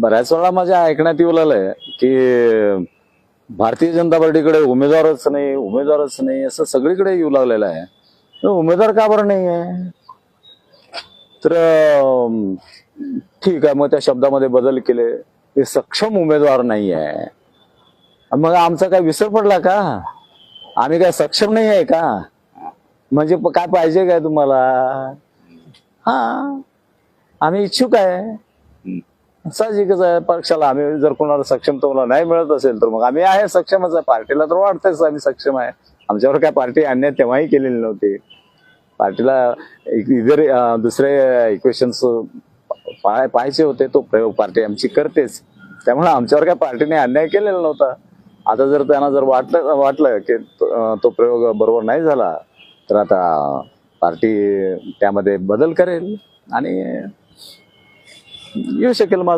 बऱ्याच वेळा माझ्या ऐकण्यात येऊ लागलंय की भारतीय जनता पार्टीकडे उमेदवारच नाही उमेदवारच नाही असं सगळीकडे येऊ लागलेलं आहे. उमेदवार का बरं नाही आहे तर ठीक आहे मग त्या शब्दामध्ये बदल केले. ते सक्षम उमेदवार नाही आहे मग आमचा काय विसर पडला का? आम्ही काय सक्षम नाही आहे का? म्हणजे काय पाहिजे काय तुम्हाला? हा आम्ही इच्छुक आहे. साहजिकच आहे पक्षाला आम्ही जर कोणाला सक्षम तुम्हाला नाही मिळत असेल तर मग आम्ही आहे सक्षमच आहे. पार्टीला तर वाटतंच आम्ही सक्षम आहे. आमच्यावर काय पार्टी अन्याय तेव्हाही केलेली नव्हती. पार्टीला इतर दुसरे इक्वेशन्स पाहायचे होते तो प्रयोग पार्टी आमची करतेच. त्यामुळे आमच्यावर काय पार्टीने अन्याय केलेला नव्हता. आता जर त्यांना जर वाटलं वाटलं की तो तो प्रयोग बरोबर नाही झाला तर आता पार्टी त्यामध्ये बदल करेल आणि येऊ शकेल माझं.